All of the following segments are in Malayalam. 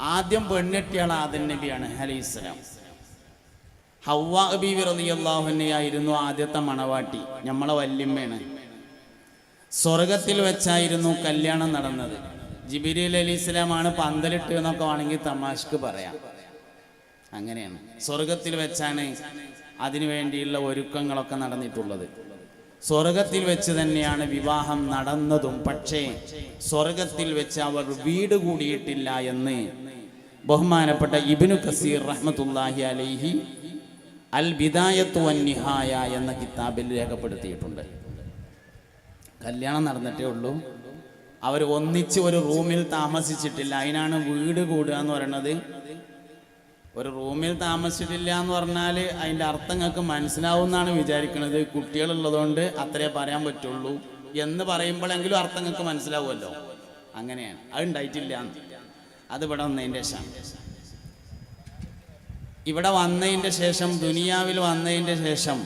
ആദ്യം പെണ്ണെട്ടിയാൾ ആദൻ നബിയാണ് അലൈഹിസ്സലാം ഹവ്വ ബീവി റളിയല്ലാഹുവിനെയായിരുന്നു ആദ്യത്തെ മണവാട്ടി നമ്മളെ വല്യമ്മയാണ്. സ്വർഗത്തിൽ വെച്ചായിരുന്നു കല്യാണം നടന്നത്. ജിബിരിൽ അലി ഇസ്ലാമാണ് പന്തലിട്ട് എന്നൊക്കെ വേണമെങ്കിൽ തമാശക്ക് പറയാം. അങ്ങനെയാണ്. സ്വർഗത്തിൽ വെച്ചാണ് അതിനു വേണ്ടിയുള്ള ഒരുക്കങ്ങളൊക്കെ നടന്നിട്ടുള്ളത്. സ്വർഗത്തിൽ വെച്ച് തന്നെയാണ് വിവാഹം നടന്നതും. പക്ഷേ സ്വർഗത്തിൽ വെച്ച് അവർ വീട് കൂടിയിട്ടില്ല എന്ന് ബഹുമാനപ്പെട്ട ഇബിനു കസീർ റഹ്മത്തുല്ലാഹി അലൈഹി അൽ ബിദായത്തു നിഹായ എന്ന കിതാബിൽ രേഖപ്പെടുത്തിയിട്ടുണ്ട്. കല്യാണം നടന്നിട്ടേ ഉള്ളൂ. അവർ ഒന്നിച്ച് ഒരു റൂമിൽ താമസിച്ചിട്ടില്ല. അതിനാണ് വീട് കൂടുക എന്ന് പറയുന്നത് ഒരു റൂമിൽ താമസിച്ചിട്ടില്ല എന്ന് പറഞ്ഞാൽ അതിന്റെ അർത്ഥം നിങ്ങൾക്ക് മനസ്സിലാവും എന്നാണ് വിചാരിക്കുന്നത് കുട്ടികളുള്ളതുകൊണ്ട് അത്രേ പറയാൻ പറ്റുള്ളൂ. എന്ന് പറയുമ്പോഴെങ്കിലും അർത്ഥം നിങ്ങൾക്ക് മനസ്സിലാവുമല്ലോ. അങ്ങനെയാണ്. അത് ഉണ്ടായിട്ടില്ല എന്ന്. അത് ഇവിടെ വന്നതിന്റെ ശേഷം. ഇവിടെ വന്നതിന്റെ ശേഷം ദുനിയാവിൽ വന്നതിന്റെ ശേഷം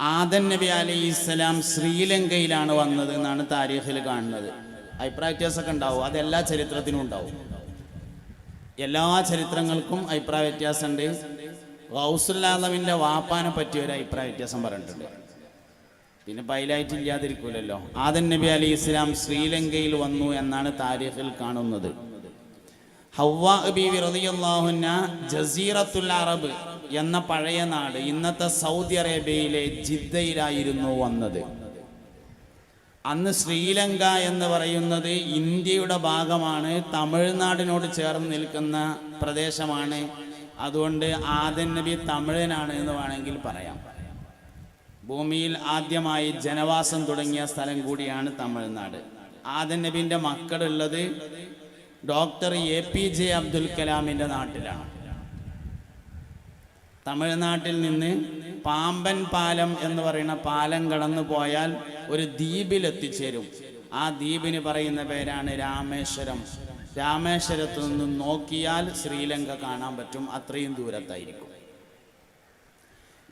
ആദൻ നബി അലൈഹി ഇസ്ലാം ശ്രീലങ്കയിലാണ് വന്നത് എന്നാണ് താരീഖിൽ കാണുന്നത്. അഭിപ്രായ വ്യത്യാസമൊക്കെ ഉണ്ടാവും. അതെല്ലാ ചരിത്രത്തിനും ഉണ്ടാവും. എല്ലാ ചരിത്രങ്ങൾക്കും അഭിപ്രായ വ്യത്യാസമുണ്ട്. ഗൗസുല്ലാദമിന്റെ വാപ്പാനെ പറ്റിയ ഒരു അഭിപ്രായ വ്യത്യാസം പറഞ്ഞിട്ടുണ്ട്. പിന്നെ പൈലായിട്ട് ഇല്ലാതിരിക്കൂലല്ലോ. ആദൻ നബി അലി ഇസ്ലാം ശ്രീലങ്കയിൽ വന്നു എന്നാണ് താരീഖിൽ കാണുന്നത്. ജസീറത്തുൽ അറബ് എന്ന പഴയ നാട് ഇന്നത്തെ സൗദി അറേബ്യയിലെ ജിദ്ദയിലായിരുന്നു വന്നത്. അന്ന് ശ്രീലങ്ക എന്ന് പറയുന്നത് ഇന്ത്യയുടെ ഭാഗമാണ് തമിഴ്നാടിനോട് ചേർന്ന് നിൽക്കുന്ന പ്രദേശമാണ്. അതുകൊണ്ട് ആദൻ നബി തമിഴനാണ് എന്ന് വേണമെങ്കിൽ പറയാം. ഭൂമിയിൽ ആദ്യമായി ജനവാസം തുടങ്ങിയ സ്ഥലം കൂടിയാണ് തമിഴ്നാട്. ആദൻ നബിന്റെ മക്കളുള്ളത് doctor A P J Abdul കലാമിന്റെ നാട്ടിലാണ്. തമിഴ്നാട്ടിൽ നിന്ന് പാമ്പൻ പാലം എന്ന് പറയുന്ന പാലം കടന്നു പോയാൽ ഒരു ദ്വീപിൽ എത്തിച്ചേരും. ആ ദ്വീപിന് പറയുന്ന പേരാണ് രാമേശ്വരം. രാമേശ്വരത്തു നിന്ന് നോക്കിയാൽ ശ്രീലങ്ക കാണാൻ പറ്റും അത്രയും ദൂരത്തായിരിക്കും.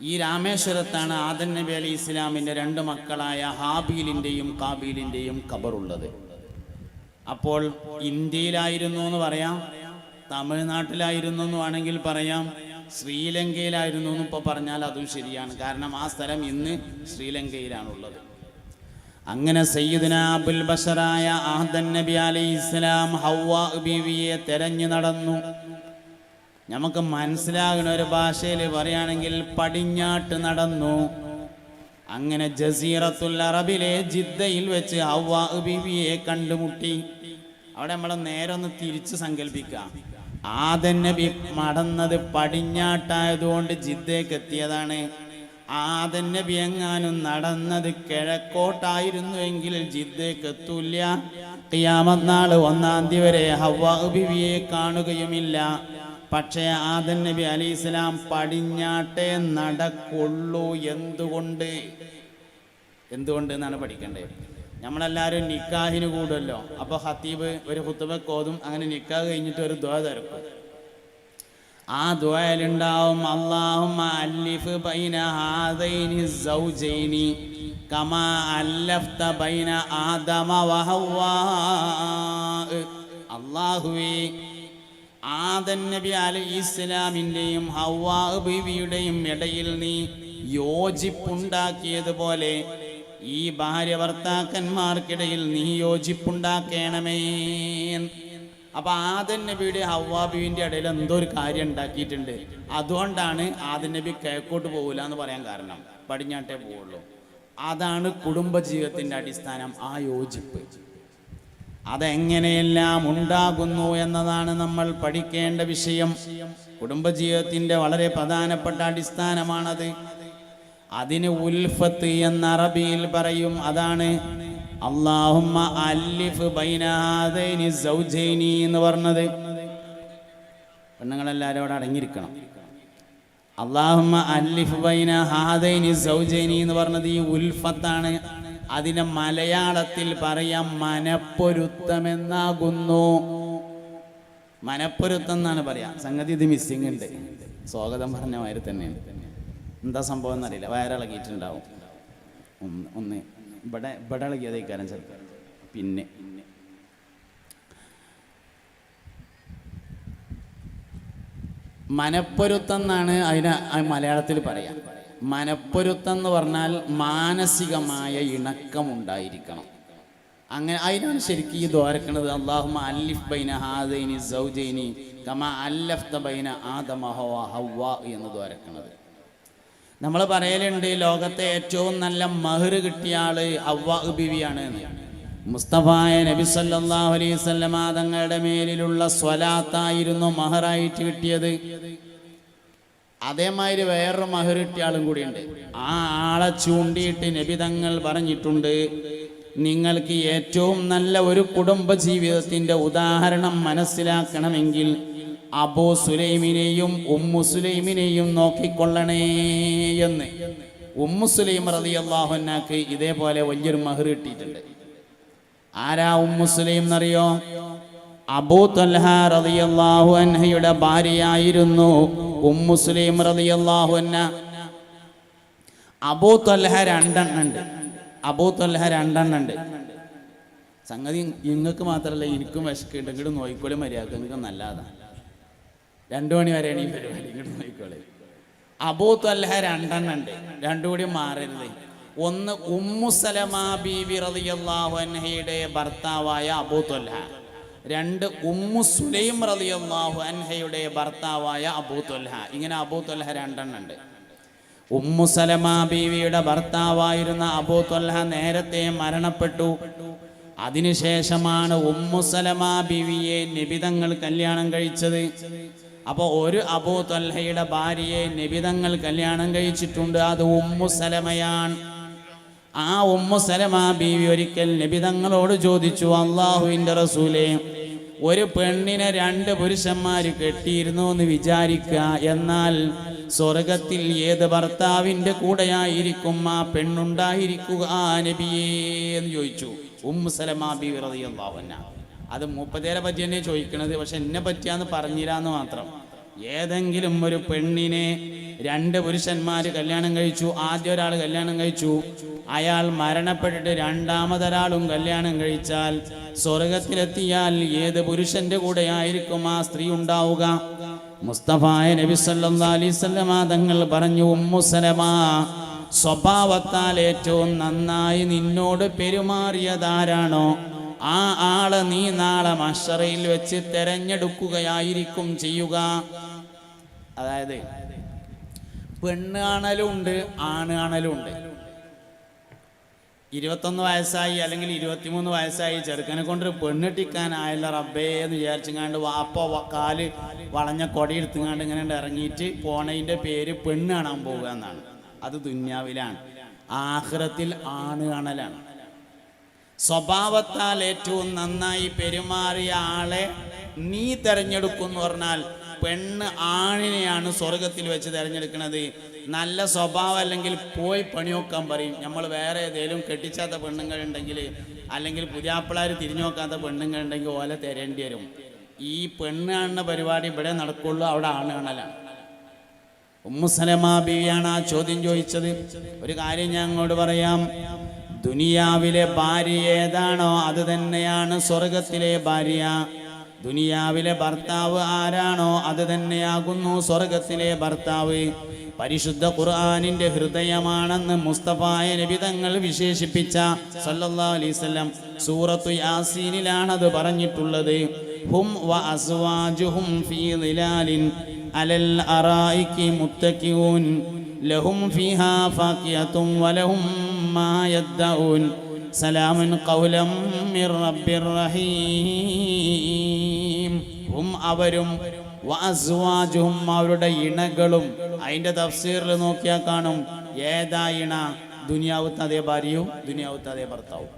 ഈ രാമേശ്വരത്താണ് ആദൻ നബി അലി ഇസ്ലാമിന്റെ രണ്ട് മക്കളായ ഹാബീലിന്റെയും കാബീലിന്റെയും ഖബറുള്ളത്. അപ്പോൾ ഇന്ത്യയിലായിരുന്നു എന്ന് പറയാം തമിഴ്നാട്ടിലായിരുന്നു എന്ന് വേണമെങ്കിൽ പറയാം ശ്രീലങ്കയിലായിരുന്നു എന്ന് ഇപ്പോൾ പറഞ്ഞാൽ അതും ശരിയാണ്. കാരണം ആ സ്ഥലം ഇന്ന് ശ്രീലങ്കയിലാണുള്ളത്. അങ്ങനെ സയ്യിദിന അബുൽ ബഷറായ ആദൻ നബി അലൈഹി ഇസ്ലാം ഹവ്വ ബീവിയെ തെരഞ്ഞു നടന്നു. നമുക്ക് മനസ്സിലാകുന്ന ഒരു ഭാഷയിൽ പറയുകയാണെങ്കിൽ പടിഞ്ഞാട്ട് നടന്നു. അങ്ങനെ ജസീറത്തുൽ അറബിലെ ജിദ്ദയിൽ വെച്ച് ഹൗവ ബീവിയെ കണ്ടുമുട്ടി. അവിടെ നമ്മൾ നേരെ ഒന്ന് തിരിച്ച് സങ്കല്പിക്കാം ആദൻ നബി മടന്നത് പടിഞ്ഞാട്ടായതുകൊണ്ട് ജിദ്ദേക്ക് എത്തിയതാണ് ആദൻ നബി എങ്ങാനും നടന്നത് കിഴക്കോട്ടായിരുന്നുവെങ്കിൽ ജിദ്ദേക്ക് എത്തൂല്ല ഖിയാമത്ത് നാൾ ഒന്നാം തീയതി വരെ ഹവ്വ ബിവിയെ കാണുകയുമില്ല. പക്ഷേ ആദൻ നബി അലി ഇസ്ലാം പടിഞ്ഞാട്ടെ നടക്കുള്ളൂ. എന്തുകൊണ്ട്? എന്തുകൊണ്ട് എന്നാണ് പഠിക്കേണ്ടത്? നമ്മളെല്ലാവരും നിക്കാഹിന് കൂടുമല്ലോ. അപ്പോൾ ഹത്തീബ് ഒരു കുത്തുബക്കോതും അങ്ങനെ നിക്കാഹ് കഴിഞ്ഞിട്ട് ഒരു ദ്വ തിരക്കും ആ ദ്വയലുണ്ടാവും അള്ളാഹും അല്ലിഫ് ബൈന കമാ ബൈന ആദമ അള്ളാഹുവേ ആദൻ നബി അലി ഇസ്ലാമിന്റെയും ഹവ്വാ ബീവിയുടെയും ഇടയിൽ നീ യോജിപ്പുണ്ടാക്കിയതുപോലെ ഈ ഭാര്യ ഭർത്താക്കന്മാർക്കിടയിൽ നീ യോജിപ്പുണ്ടാക്കണമേ അപ്പൊ ആദൻ നബിയുടെ ഹവ്വാബിവിന്റെ ഇടയിൽ എന്തോ ഒരു കാര്യം ഉണ്ടാക്കിയിട്ടുണ്ട്. അതുകൊണ്ടാണ് ആദൻ നബി കിഴക്കോട്ട് പോകില്ല എന്ന് പറയാൻ കാരണം. പടിഞ്ഞാട്ടേ പോവുള്ളൂ. അതാണ് കുടുംബജീവിതത്തിന്റെ അടിസ്ഥാനം ആ യോജിപ്പ്. അതെങ്ങനെയെല്ലാം ഉണ്ടാകുന്നു എന്നതാണ് നമ്മൾ പഠിക്കേണ്ട വിഷയം. കുടുംബജീവിതത്തിന്റെ വളരെ പ്രധാനപ്പെട്ട അടിസ്ഥാനമാണത്. അതിന് ഉൽഫത്ത് എന്ന അറബിയിൽ പറയും അതാണ് അള്ളാഹുമ്മ അല്ലിഫ് ബൈനാദൈനി സൗജൈനി എന്ന് പറഞ്ഞത്. പെണ്ണുങ്ങളെല്ലാവരും അവിടെ അടങ്ങിയിരിക്കണം. അള്ളാഹുമ്മ അല്ലിഫ് ബൈന ഹാദൈനി സൗജൈനി എന്ന് പറഞ്ഞത് ഈ ഉൽഫത്താണ്. അതിനെ മലയാളത്തിൽ പറയാം മനപ്പൊരുത്തമെന്നാകുന്നു. മനപ്പൊരുത്തം എന്നാണ് പറയാ. സംഗതി ഇത് മിസ്സിംഗ് ഉണ്ട്. സ്വാഗതം പറഞ്ഞ മാതിരി തന്നെയാണ്. എന്താ സംഭവം എന്നറിയില്ല. വയറിളകിയിട്ടുണ്ടാവും ഒന്ന് ഒന്ന് ഇവിടെ ഇവിടെ ഇളകിയതേക്കാരം ചിലപ്പോൾ പിന്നെ. മനപ്പൊരുത്തം എന്നാണ് അതിന് മലയാളത്തിൽ പറയാം. മനപ്പൊരുത്തം എന്ന് പറഞ്ഞാൽ മാനസികമായ ഇണക്കം ഉണ്ടായിരിക്കണം അങ്ങനെ അതിനാണ് ശരിക്കും ഈ ദ്വാരക്കണത്. അള്ളാഹുമ അല്ലിഫ് ബൈന ഹാദൈനി സൗജൈനി ബൈന ആദമ ഹവ എന്ന് ദ്വാരക്കണത്. നമ്മൾ പറയലുണ്ട് ലോകത്തെ ഏറ്റവും നല്ല മഹർ കിട്ടിയ ആൾ ബിവിയാണ് മുസ്തഫായ നബി സല്ലല്ലാഹു അലൈഹി വസല്ലമ തങ്ങളുടെ മേലിലുള്ള സ്വലാത്തായിരുന്നു മഹറായിട്ട് കിട്ടിയത്. അതേമാതിരി വേറൊരു മഹർ കിട്ടിയ ആളും കൂടിയുണ്ട്. ആ ആളെ ചൂണ്ടിയിട്ട് നബി തങ്ങൾ പറഞ്ഞിട്ടുണ്ട് നിങ്ങൾക്ക് ഏറ്റവും നല്ല ഒരു കുടുംബ ജീവിതത്തിന്റെ ഉദാഹരണം മനസ്സിലാക്കണമെങ്കിൽ അബൂ സുലൈമിനെയും ഉമ്മു സുലൈമിനെയും നോക്കിക്കൊള്ളണേ എന്ന്. ഉമ്മു സുലൈം അള്ളാഹുനാക്ക് ഇതേപോലെ വലിയൊരു മഹർ കിട്ടിയിട്ടുണ്ട്. ആരാ ഉമ്മു സുലൈം എന്നറിയോ? അബൂ തൽഹ അള്ളാഹു അൻഹയുടെ ഭാര്യയായിരുന്നു ഉമ്മു സുലൈം അള്ളാഹു അന്ന അബൂ തൽഹ രണ്ടെണ്ണം ഉണ്ട്. അബൂ തൽഹ രണ്ടെണ്ണം ഉണ്ട്. സംഗതി നിങ്ങൾക്ക് മാത്രമല്ല എനിക്കും വിശക്കുണ്ട് നോയിക്കോളി മര്യാദ നിങ്ങൾക്ക് നല്ലതാണ്. രണ്ടു മണി വരെയാണ് ഈ പരിപാടി ഇങ്ങോട്ട് നോക്കിക്കോളെ അബൂ തൽഹ രണ്ടെണ്ണം ഉണ്ട്. രണ്ടു കൂടി മാറരുത്. ഒന്ന് ഉമ്മു സലമ ബീവി റളിയല്ലാഹു അൻഹയുടെ ഭർത്താവായ അബൂ തൽഹ രണ്ട് ഉമ്മു സുലൈം റളിയല്ലാഹു അൻഹയുടെ ഭർത്താവായ അബൂ ഇങ്ങനെ അബൂ തൽഹ രണ്ടെണ്ണം ഉണ്ട്. ഉമ്മു സലമ ബീവിയുടെ ഭർത്താവായിരുന്ന അബൂ നേരത്തെ മരണപ്പെട്ടു. അതിനുശേഷമാണ് ഉമ്മു സലമ ബീവിയെ നിബിതങ്ങൾ കല്യാണം കഴിച്ചത്. അപ്പോൾ ഒരു അബൂ തൊൽഹയുടെ ഭാര്യയെ നിബിതങ്ങൾ കല്യാണം കഴിച്ചിട്ടുണ്ട്. അത് ഉമ്മു സലമയാണ്. ആ ഉമ്മു സലമ ബീവി ഒരിക്കൽ നിബിതങ്ങളോട് ചോദിച്ചു അള്ളാഹുവിന്റെ റസൂലേ ഒരു പെണ്ണിനെ രണ്ട് പുരുഷന്മാർ കെട്ടിയിരുന്നു എന്ന് വിചാരിക്കുക. എന്നാൽ സ്വർഗത്തിൽ ഏത് ഭർത്താവിന്റെ കൂടെയായിരിക്കും ആ പെണ്ണുണ്ടായിരിക്കുക? ആ നബിയേ എന്ന് ചോദിച്ചു. ഉമ്മു സലമ ബീവി അൻഹ. അത് മൂപ്പത്തേരെ പറ്റി തന്നെ ചോദിക്കണത്. പക്ഷെ എന്നെ പറ്റിയാന്ന് പറഞ്ഞിരാന്ന് മാത്രം. ഏതെങ്കിലും ഒരു പെണ്ണിനെ രണ്ട് പുരുഷന്മാർ കല്യാണം കഴിച്ചു ആദ്യ ഒരാൾ കല്യാണം കഴിച്ചു അയാൾ മരണപ്പെട്ടിട്ട് രണ്ടാമതൊരാളും കല്യാണം കഴിച്ചാൽ സ്വർഗത്തിലെത്തിയാൽ ഏത് പുരുഷന്റെ കൂടെ ആയിരിക്കും ആ സ്ത്രീ ഉണ്ടാവുക? മുസ്തഫായ നബി വസല്ലമ തങ്ങൾ പറഞ്ഞു ഉമ്മുസലമാ സ്വഭാവത്താൽ ഏറ്റവും നന്നായി നിന്നോട് പെരുമാറിയതാരാണോ? ആ ആളെ നീ നാളെ മഷറയിൽ വെച്ച് തെരഞ്ഞെടുക്കുകയായിരിക്കും ചെയ്യുക. അതായത് പെണ്ണ് കാണലുണ്ട് ആണ് കാണലുണ്ട് ഇരുപത്തൊന്ന് വയസ്സായി അല്ലെങ്കിൽ ഇരുപത്തിമൂന്ന് വയസ്സായി ചെറുക്കനെ കൊണ്ട് പെണ്ണിട്ടിക്കാനായല്ല റബ്ബേ എന്ന് വിചാരിച്ചങ്ങാണ്ട് വാപ്പ കാൽ വളഞ്ഞ കൊടയെടുത്തുങ്ങാണ്ട് ഇങ്ങനെ ഇറങ്ങിയിട്ട് പോണതിന്റെ പേര് പെണ്ണ് കാണാൻ പോവുക എന്നാണ്. അത് ദുന്യാവിലാണ്. ആഹ്റത്തിൽ ആണ് കാണലാണ് സ്വഭാവത്താൽ ഏറ്റവും നന്നായി പെരുമാറിയ ആളെ നീ തിരഞ്ഞെടുക്കുന്നു പറഞ്ഞാൽ പെണ്ണ് ആണിനെയാണ് സ്വർഗത്തിൽ വെച്ച് തിരഞ്ഞെടുക്കുന്നത്. നല്ല സ്വഭാവം അല്ലെങ്കിൽ പോയി പണിയൊക്കാൻ പറയും. നമ്മൾ വേറെ ഏതെങ്കിലും കെട്ടിച്ചാത്ത പെണ്ണുങ്ങൾ ഉണ്ടെങ്കിൽ അല്ലെങ്കിൽ പുതിയാപ്പിളാർ തിരിഞ്ഞു നോക്കാത്ത പെണ്ണുങ്ങൾ ഉണ്ടെങ്കിൽ ഓലെ തരേണ്ടി വരും. ഈ പെണ്ണ് കാണുന്ന പരിപാടി ഇവിടെ നടക്കുള്ളൂ അവിടെ ആണ് കാണലാണ് ഉമ്മുസലമാ ബിവിയാണ് ആ ചോദ്യം ചോദിച്ചത്. ഒരു കാര്യം ഞാൻ അങ്ങോട്ട് പറയാം. ദുനിയാവിലെ ഭാര്യ ഏതാണോ അത് തന്നെയാണ് സ്വർഗത്തിലെ ഭാര്യ. ദുനിയാവിലെ ഭർത്താവ് ആരാണോ അത് തന്നെയാകുന്നു സ്വർഗത്തിലെ ഭർത്താവ്. പരിശുദ്ധ ഖുർആാനിന്റെ ഹൃദയമാണെന്ന് മുസ്തഫായ നബി തങ്ങൾ വിശേഷിപ്പിച്ച സല്ലല്ലാ അലൈഹി വസല്ലം സൂറത്തു യാസീനിലാണത് പറഞ്ഞിട്ടുള്ളത്. ഹും വ അസ്വാജുഹും ഫീ ളിലാലിൻ അലൽ അറായിക്കി മുത്തക്കിഊൻ. ലഹും ഫീഹാ ഫാക്കിയത്തും വലഹും മാ യദ്ദഊൻ സലാമൻ ഖൗലം മിർ റബ്ബിർ റഹീം. ഹും അവരും വഅസ്വാജുഹും അവരുടെ ഇണകളും. അതിന്റെ തഫ്സീറിൽ നോക്കിയാൽ കാണും. ഏതാ ഇണ? ദുനിയാവത്ത് അതേ ഭാര്യയും ദുനിയാവത്ത് അതേ ഭർത്താവും.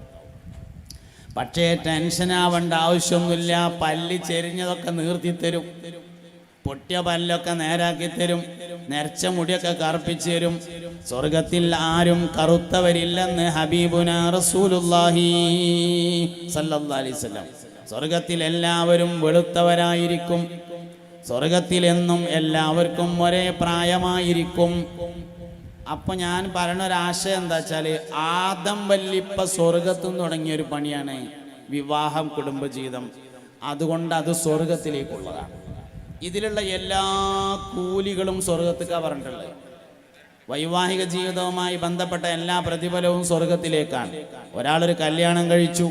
പക്ഷേ ടെൻഷൻ ആവേണ്ട ആവശ്യമൊന്നുമില്ല. പല്ല് ചെരിഞ്ഞതൊക്കെ നീർത്തി തരും. പൊട്ടിയ പല്ലൊക്കെ നേരാക്കി തരും. നരച്ച മുടിയൊക്കെ കറുപ്പിച്ച് തരും. സ്വർഗത്തിൽ ആരും കറുത്തവരില്ലെന്ന് ഹബീബുന റസൂലുല്ലാഹി വസല്ലം. സ്വർഗത്തിൽ എല്ലാവരും വെളുത്തവരായിരിക്കും. സ്വർഗത്തിലെന്നും എല്ലാവർക്കും ഒരേ പ്രായമായിരിക്കും. അപ്പൊ ഞാൻ പറയുന്ന ഒരാശയം എന്താ വെച്ചാൽ ആദം വല്ലിപ്പ സ്വർഗത്തും തുടങ്ങിയ ഒരു പണിയാണ് വിവാഹം കുടുംബജീവിതം. അതുകൊണ്ട് അത് സ്വർഗത്തിലേക്കുള്ളതാണ്. ഇതിലുള്ള എല്ലാ കൂലികളും സ്വർഗത്തേക്കാണ് പറഞ്ഞിട്ടുള്ളത് വൈവാഹിക ജീവിതവുമായി ബന്ധപ്പെട്ട എല്ലാ പ്രതിഫലവും സ്വർഗത്തിലേക്കാണ്. ഒരാളൊരു കല്യാണം കഴിച്ചു.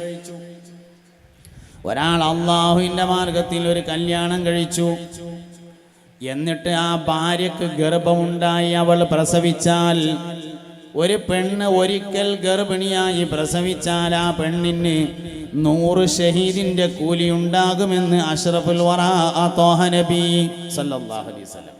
ഒരാൾ അള്ളാഹുവിന്റെ മാർഗത്തിൽ ഒരു കല്യാണം കഴിച്ചു. എന്നിട്ട് ആ ഭാര്യക്ക് ഗർഭമുണ്ടായി അവൾ പ്രസവിച്ചാൽ ഒരു പെണ്ണ് ഒരിക്കൽ ഗർഭിണിയായി പ്രസവിച്ചാൽ ആ പെണ്ണിന് നൂറ് ഷഹീദിന്റെ കൂലി ഉണ്ടാകുമെന്ന് അഷ്റഫുൽ വറാ തോഹനബി അലൈഹി വസല്ലം